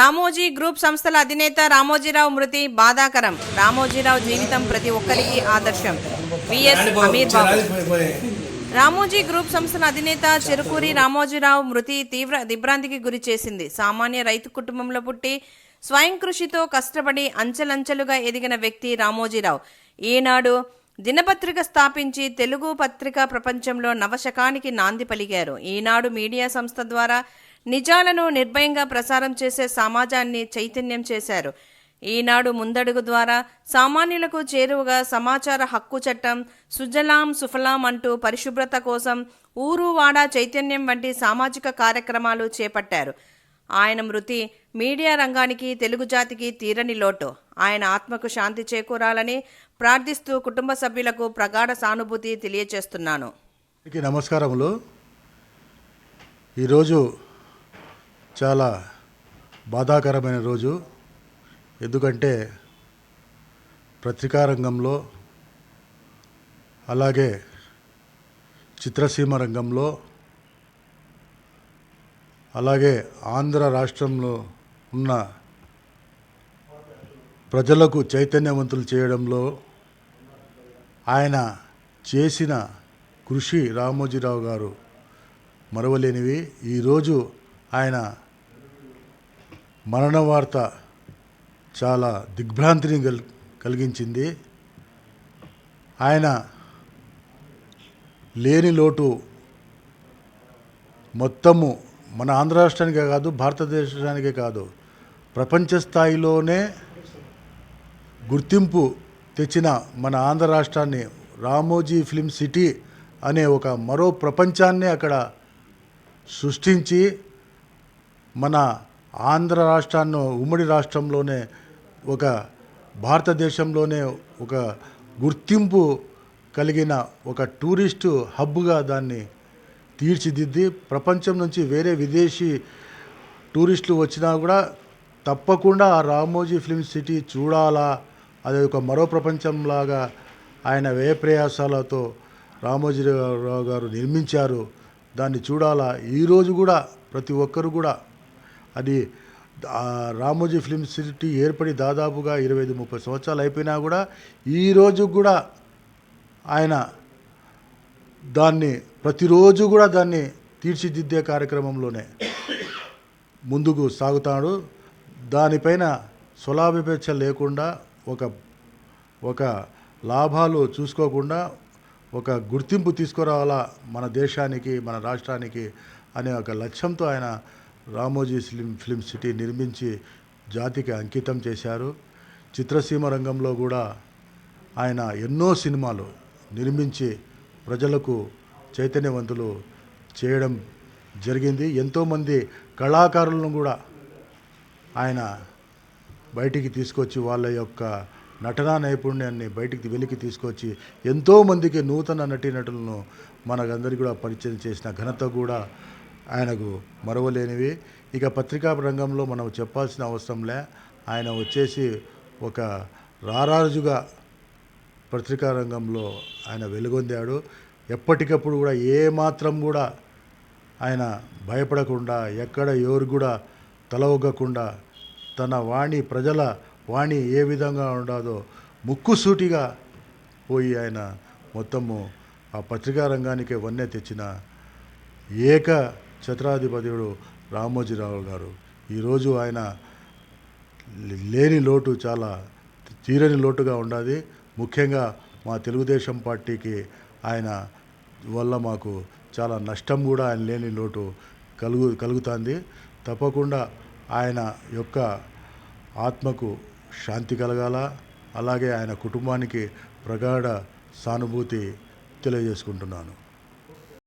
Ramoji group సంస్థల అధినేత రామోజీరావు మృతి బాధాకరం. రామోజీరావు జీవితం ప్రతి ఒక్కరికి ఆదర్శం. విఎస్ అమీర్ బాబు. రామోజీ గ్రూప్ సంస్థల అధినేత చెరుకూరి రామోజీరావు మృతి తీవ్ర దిగ్భ్రాంతికి గురి చేసింది. సామాన్య రైతు కుటుంబంలో పుట్టి స్వయం కృషితో కష్టపడి అంచెలంచెలుగా ఎదిగిన వ్యక్తి రామోజీరావు. ఈనాడు దినపత్రిక స్థాపించి తెలుగు పత్రికా ప్రపంచంలో నవశకానికి నాంది పలికారు. ఈనాడు మీడియా సంస్థ ద్వారా నిజాలను నిర్భయంగా ప్రసారం చేసే సమాజాన్ని చైతన్యం చేశారు. ఈనాడు ముందడుగు ద్వారా సామాన్యులకు చేరువగా సమాచార హక్కు చట్టం సుజలాం సుఫలాం అంటూ పరిశుభ్రత కోసం ఊరు వాడా చైతన్యం వంటి సామాజిక కార్యక్రమాలు చేపట్టారు. ఆయన మృతి మీడియా రంగానికి తెలుగు జాతికి తీరని లోటు. ఆయన ఆత్మకు శాంతి చేకూరాలని ప్రార్థిస్తూ కుటుంబ సభ్యులకు ప్రగాఢ సానుభూతి తెలియచేస్తున్నాను. నమస్కారములు. ఈరోజు చాలా బాధాకరమైన రోజు. ఎందుకంటే పత్రికా రంగంలో అలాగే చిత్రసీమ రంగంలో అలాగే ఆంధ్ర రాష్ట్రంలో ఉన్న ప్రజలకు చైతన్యవంతులు చేయడంలో ఆయన చేసిన కృషి రామోజీరావు గారు మరవలేనివి. ఈరోజు ఆయన మరణ వార్త చాలా దిగ్భ్రాంతిని కల్ కలిగించింది. ఆయన లేని లోటు మొత్తము మన ఆంధ్ర రాష్ట్రానికే కాదు భారతదేశానికే కాదు ప్రపంచ స్థాయిలోనే గుర్తింపు తెచ్చిన మన ఆంధ్ర రాష్ట్రాన్ని రామోజీ ఫిల్మ్ సిటీ అనే ఒక మరో ప్రపంచాన్ని అక్కడ సృష్టించి మన ఆంధ్ర రాష్ట్రాన్ని ఉమ్మడి రాష్ట్రంలోనే ఒక భారతదేశంలోనే ఒక గుర్తింపు కలిగిన ఒక టూరిస్టు హబ్గా దాన్ని తీర్చిదిద్ది ప్రపంచం నుంచి వేరే విదేశీ టూరిస్టులు వచ్చినా కూడా తప్పకుండా ఆ రామోజీ ఫిల్మ్ సిటీ చూడాలా. అది ఒక మరో ప్రపంచంలాగా ఆయన వ్యయ ప్రయాసాలతో రామోజీరావు గారు నిర్మించారు. దాన్ని చూడాలా. ఈరోజు కూడా ప్రతి ఒక్కరు కూడా అది రామోజీ ఫిల్మ్ సిటీ ఏర్పడి దాదాపుగా ఇరవై ఐదు ముప్పై సంవత్సరాలు అయిపోయినా కూడా ఈరోజు కూడా ఆయన దాన్ని ప్రతిరోజు కూడా దాన్ని తీర్చిదిద్దే కార్యక్రమంలోనే ముందుకు సాగుతాడు. దానిపైన స్వలాభిపేక్ష లేకుండా ఒక ఒక లాభాలు చూసుకోకుండా ఒక గుర్తింపు తీసుకురావాలా మన దేశానికి మన రాష్ట్రానికి అనే ఒక లక్ష్యంతో ఆయన రామోజీ ఫిలిం ఫిలిం సిటీ నిర్మించి జాతికి అంకితం చేశారు. చిత్రసీమ రంగంలో కూడా ఆయన ఎన్నో సినిమాలు నిర్మించి ప్రజలకు చైతన్యవంతులు చేయడం జరిగింది. ఎంతోమంది కళాకారులను కూడా ఆయన బయటికి తీసుకొచ్చి వాళ్ళ యొక్క నటనా నైపుణ్యాన్ని బయటికి వెలికి తీసుకొచ్చి ఎంతోమందికి నూతన నటీనటులను మనకందరికీ కూడా పరిచయం చేసిన ఘనత కూడా ఆయనకు మరవలేనివి. ఇక పత్రికా రంగంలో మనం చెప్పాల్సిన అవసరంలే ఆయన వచ్చేసి ఒక రారాజుగా పత్రికా రంగంలో ఆయన వెలుగొందాడు. ఎప్పటికప్పుడు కూడా ఏ మాత్రం కూడా ఆయన భయపడకుండా ఎక్కడ ఎవరు కూడా తలవగ్గకుండా తన వాణి ప్రజల వాణి ఏ విధంగా ఉండదో ముక్కుసూటిగా పోయి ఆయన మొత్తము ఆ పత్రికా రంగానికి వన్నె తెచ్చిన ఏక ఛత్రాధిపతియుడు రామోజీరావు గారు. ఈరోజు ఆయన లేని లోటు చాలా తీరని లోటుగా ఉండాలి ముఖ్యంగా మా తెలుగుదేశం పార్టీకి ఆయన వల్ల మాకు చాలా నష్టం కూడా ఆయన లేని లోటు కలుగు కలుగుతుంది. తప్పకుండా ఆయన యొక్క ఆత్మకు శాంతి కలగాల. అలాగే ఆయన కుటుంబానికి ప్రగాఢ సానుభూతి తెలియజేసుకుంటున్నాను.